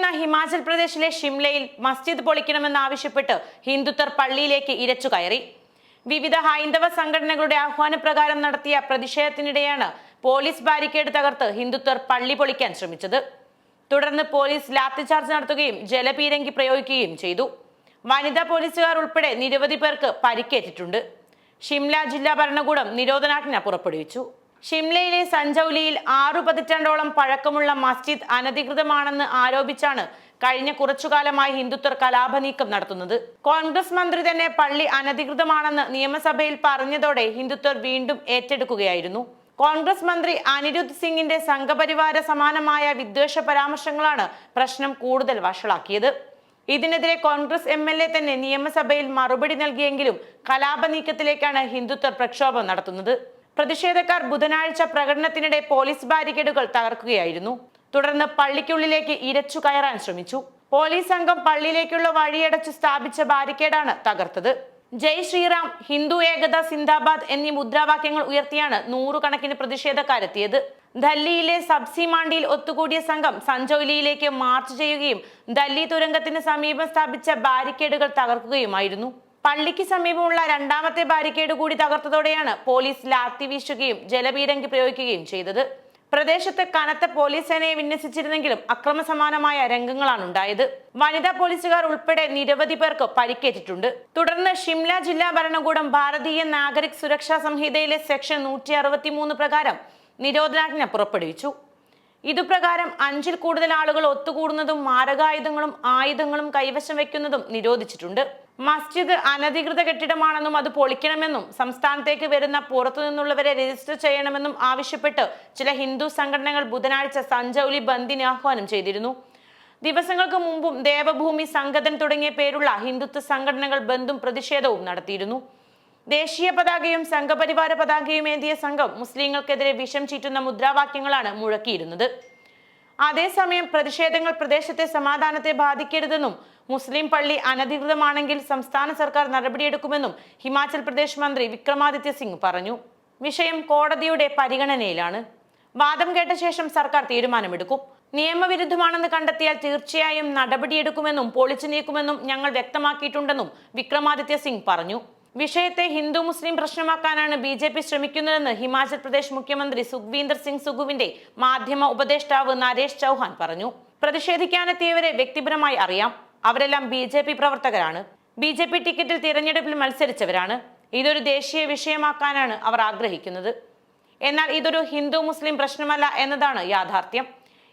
ഭരിക്കുന്ന ഹിമാചൽ പ്രദേശിലെ ഷിംലയിൽ മസ്ജിദ് പൊളിക്കണമെന്നാവശ്യപ്പെട്ട് ഹിന്ദുത്വർ പള്ളിയിലേക്ക് ഇരച്ചു കയറി. വിവിധ ഹൈന്ദവ സംഘടനകളുടെ ആഹ്വാനപ്രകാരം നടത്തിയ പ്രതിഷേധത്തിനിടെയാണ് പോലീസ് ബാരിക്കേഡ് തകർത്ത് ഹിന്ദുത്വർ പള്ളി പൊളിക്കാൻ ശ്രമിച്ചത്. തുടർന്ന് പോലീസ് ലാത്തിചാർജ് നടത്തുകയും ജലപീരങ്കി പ്രയോഗിക്കുകയും ചെയ്തു. വനിതാ പോലീസുകാർ ഉൾപ്പെടെ നിരവധി പേർക്ക് പരിക്കേറ്റിട്ടുണ്ട്. ഷിംല ജില്ലാ ഭരണകൂടം നിരോധനാജ്ഞ പുറപ്പെടുവിച്ചു. ഷിംലയിലെ സഞ്ചൌലിയിൽ ആറു പതിറ്റാണ്ടോളം പഴക്കമുള്ള മസ്ജിദ് അനധികൃതമാണെന്ന് ആരോപിച്ചാണ് കഴിഞ്ഞ കുറച്ചുകാലമായി ഹിന്ദുത്വർ കലാപനീക്കം നടത്തുന്നത്. കോൺഗ്രസ് മന്ത്രി തന്നെ പള്ളി അനധികൃതമാണെന്ന് നിയമസഭയിൽ പറഞ്ഞതോടെ ഹിന്ദുത്വർ വീണ്ടും ഏറ്റെടുക്കുകയായിരുന്നു. കോൺഗ്രസ് മന്ത്രി അനിരുദ്ധ് സിംഗിന്റെ സംഘപരിവാര സമാനമായ വിദ്വേഷ പരാമർശങ്ങളാണ് പ്രശ്നം കൂടുതൽ വഷളാക്കിയത്. ഇതിനെതിരെ കോൺഗ്രസ് എം എൽ എ തന്നെ നിയമസഭയിൽ മറുപടി നൽകിയെങ്കിലും കലാപ നീക്കത്തിലേക്കാണ് ഹിന്ദുത്വർ പ്രക്ഷോഭം നടത്തുന്നത്. പ്രതിഷേധക്കാർ ബുധനാഴ്ച പ്രകടനത്തിനിടെ പോലീസ് ബാരിക്കേഡുകൾ തകർക്കുകയായിരുന്നു. തുടർന്ന് പള്ളിക്കുള്ളിലേക്ക് ഇരച്ചു കയറാൻ ശ്രമിച്ചു. പോലീസ് സംഘം പള്ളിയിലേക്കുള്ള വഴിയടച്ച് സ്ഥാപിച്ച ബാരിക്കേഡാണ് തകർത്തത്. ജയ് ശ്രീറാം ഹിന്ദു ഏകത സിന്ദാബാദ് എന്നീ മുദ്രാവാക്യങ്ങൾ ഉയർത്തിയാണ് നൂറുകണക്കിന് പ്രതിഷേധക്കാരെത്തിയത്. ദല്ലിയിലെ സബ്സി മാണ്ടിയിൽ ഒത്തുകൂടിയ സംഘം സഞ്ചോലിയിലേക്ക് മാർച്ച് ചെയ്യുകയും ദല്ലി തുരങ്കത്തിന് സമീപം സ്ഥാപിച്ച ബാരിക്കേഡുകൾ തകർക്കുകയുമായിരുന്നു. പള്ളിക്ക് സമീപമുള്ള രണ്ടാമത്തെ ബാരിക്കേഡ് കൂടി തകർത്തതോടെയാണ് പോലീസ് ലാത്തി വീശുകയും ജലപീരങ്കി പ്രയോഗിക്കുകയും ചെയ്തത്. പ്രദേശത്ത് കനത്ത പോലീസ് സേനയെ വിന്യസിച്ചിരുന്നെങ്കിലും അക്രമസമാനമായ രംഗങ്ങളാണ് ഉണ്ടായത്. വനിതാ പോലീസുകാർ ഉൾപ്പെടെ നിരവധി പേർക്ക് പരിക്കേറ്റിട്ടുണ്ട്. തുടർന്ന് ഷിംല ജില്ലാ ഭരണകൂടം ഭാരതീയ നാഗരിക് സുരക്ഷാ സംഹിതയിലെ സെക്ഷൻ നൂറ്റി പ്രകാരം നിരോധനാജ്ഞ പുറപ്പെടുവിച്ചു. ഇതുപ്രകാരം അഞ്ചിൽ കൂടുതൽ ആളുകൾ ഒത്തുകൂടുന്നതും മാരകായുധങ്ങളും ആയുധങ്ങളും കൈവശം വെക്കുന്നതും നിരോധിച്ചിട്ടുണ്ട്. മസ്ജിദ് അനധികൃത കെട്ടിടമാണെന്നും അത് പൊളിക്കണമെന്നും സംസ്ഥാനത്തേക്ക് വരുന്ന പുറത്തു നിന്നുള്ളവരെ രജിസ്റ്റർ ചെയ്യണമെന്നും ആവശ്യപ്പെട്ട് ചില ഹിന്ദു സംഘടനകൾ ബുധനാഴ്ച സഞ്ചൌലി ബന്ദിന് ആഹ്വാനം ചെയ്തിരുന്നു. ദിവസങ്ങൾക്ക് മുമ്പും ദേവഭൂമി സംഗതൻ തുടങ്ങിയ പേരുള്ള ഹിന്ദുത്വ സംഘടനകൾ ബന്ധും പ്രതിഷേധവും നടത്തിയിരുന്നു. ദേശീയ പതാകയും സംഘപരിവാര പതാകയും ഏന്തിയ സംഘം മുസ്ലിങ്ങൾക്കെതിരെ വിഷം ചീറ്റുന്ന മുദ്രാവാക്യങ്ങളാണ് മുഴക്കിയിരുന്നത്. അതേസമയം പ്രതിഷേധങ്ങൾ പ്രദേശത്തെ സമാധാനത്തെ ബാധിക്കരുതെന്നും മുസ്ലിം പള്ളി അനധികൃതമാണെങ്കിൽ സംസ്ഥാന സർക്കാർ നടപടിയെടുക്കുമെന്നും ഹിമാചൽ പ്രദേശ് മന്ത്രി വിക്രമാദിത്യ സിംഗ് പറഞ്ഞു. വിഷയം കോടതിയുടെ പരിഗണനയിലാണ്. വാദം കേട്ട ശേഷം സർക്കാർ തീരുമാനമെടുക്കും. നിയമവിരുദ്ധമാണെന്ന് കണ്ടെത്തിയാൽ തീർച്ചയായും നടപടിയെടുക്കുമെന്നും പൊളിച്ചു നീക്കുമെന്നും ഞങ്ങൾ വ്യക്തമാക്കിയിട്ടുണ്ടെന്നും വിക്രമാദിത്യ സിംഗ് പറഞ്ഞു. വിഷയത്തെ ഹിന്ദു മുസ്ലിം പ്രശ്നമാക്കാനാണ് ബി ജെ പി ശ്രമിക്കുന്നതെന്ന് ഹിമാചൽ പ്രദേശ് മുഖ്യമന്ത്രി സുഖ്വീന്ദർ സിംഗ് സുഖുവിന്റെ മാധ്യമ ഉപദേഷ്ടാവ് നരേഷ് ചൗഹാൻ പറഞ്ഞു. പ്രതിഷേധിക്കാനെത്തിയവരെ വ്യക്തിപരമായി അറിയാം. അവരെല്ലാം ബി ജെ പി പ്രവർത്തകരാണ്. ബി ജെ പി ടിക്കറ്റിൽ തിരഞ്ഞെടുപ്പിൽ മത്സരിച്ചവരാണ്. ഇതൊരു ദേശീയ വിഷയമാക്കാനാണ് അവർ ആഗ്രഹിക്കുന്നത്. എന്നാൽ ഇതൊരു ഹിന്ദു മുസ്ലിം പ്രശ്നമല്ല എന്നതാണ് യാഥാർത്ഥ്യം.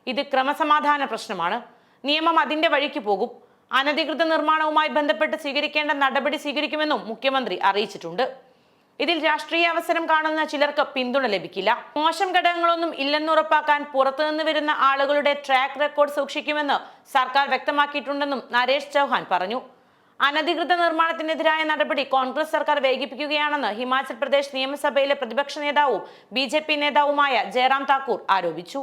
ഇത് ക്രമസമാധാന പ്രശ്നമാണ്. നിയമം അതിന്റെ വഴിക്ക് പോകും. അനധികൃത നിർമ്മാണവുമായി ബന്ധപ്പെട്ട് സ്വീകരിക്കേണ്ട നടപടി സ്വീകരിക്കുമെന്നും മുഖ്യമന്ത്രി അറിയിച്ചിട്ടുണ്ട്. ഇതിൽ രാഷ്ട്രീയ അവസരം കാണുന്ന ചിലർക്ക് പിന്തുണ ലഭിക്കില്ല. മോശം ഘടകങ്ങളൊന്നും ഇല്ലെന്ന് ഉറപ്പാക്കാൻ പുറത്തുനിന്ന് വരുന്ന ആളുകളുടെ ട്രാക്ക് റെക്കോർഡ് സൂക്ഷിക്കുമെന്ന് സർക്കാർ വ്യക്തമാക്കിയിട്ടുണ്ടെന്നും നരേഷ് ചൗഹാൻ പറഞ്ഞു. അനധികൃത നിർമ്മാണത്തിനെതിരായ നടപടി കോൺഗ്രസ് സർക്കാർ വൈകിപ്പിക്കുകയാണെന്ന് ഹിമാചൽ പ്രദേശ് നിയമസഭയിലെ പ്രതിപക്ഷ നേതാവും ബി നേതാവുമായ ജയറാം താക്കൂർ ആരോപിച്ചു.